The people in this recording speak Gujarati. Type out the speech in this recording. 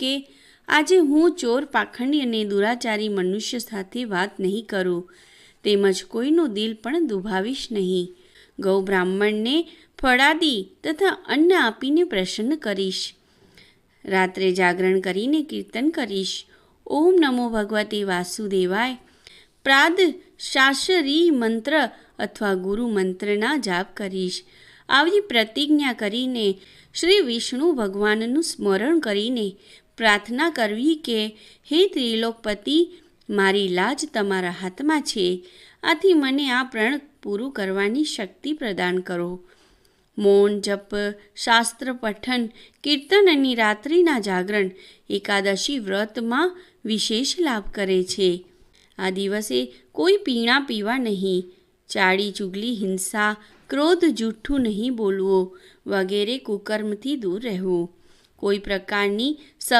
કે આજે હું ચોર પાખંડી અને દુરાચારી મનુષ્ય સાથે વાત નહીં કરું, તેમજ કોઈનું દિલ પણ દુભાવીશ નહીં. ગૌ બ્રાહ્મણને ફળાદી તથા અન્ન આપીને પ્રસન્ન કરીશ. રાત્રે જાગરણ કરીને કીર્તન કરીશ. ઓમ નમો ભગવતે વાસુદેવાય. પ્રાદ શાસરી મંત્ર અથવા ગુરુ મંત્રના જાપ કરીશ. આવી પ્રતિજ્ઞા કરીને શ્રી વિષ્ણુ ભગવાનનું સ્મરણ કરીને પ્રાર્થના કરવી કે, હે ત્રિલોકપતિ, મારી લાજ તમારા હાથમાં છે. આથી મને આ પ્રણ પૂરું કરવાની શક્તિ પ્રદાન કરો. મૌન, જપ, શાસ્ત્ર, પઠન, કીર્તન અને રાત્રિના જાગરણ એકાદશી વ્રતમાં વિશેષ લાભ કરે છે. આ દિવસે કોઈ પીણા પીવા નહીં. ચાડી ચુગલી હિંસા ક્રોધ જૂઠું નહીં બોલવો. વગેરે કુકર્મથી દૂર રહેવું. કોઈ પ્રકારની સવા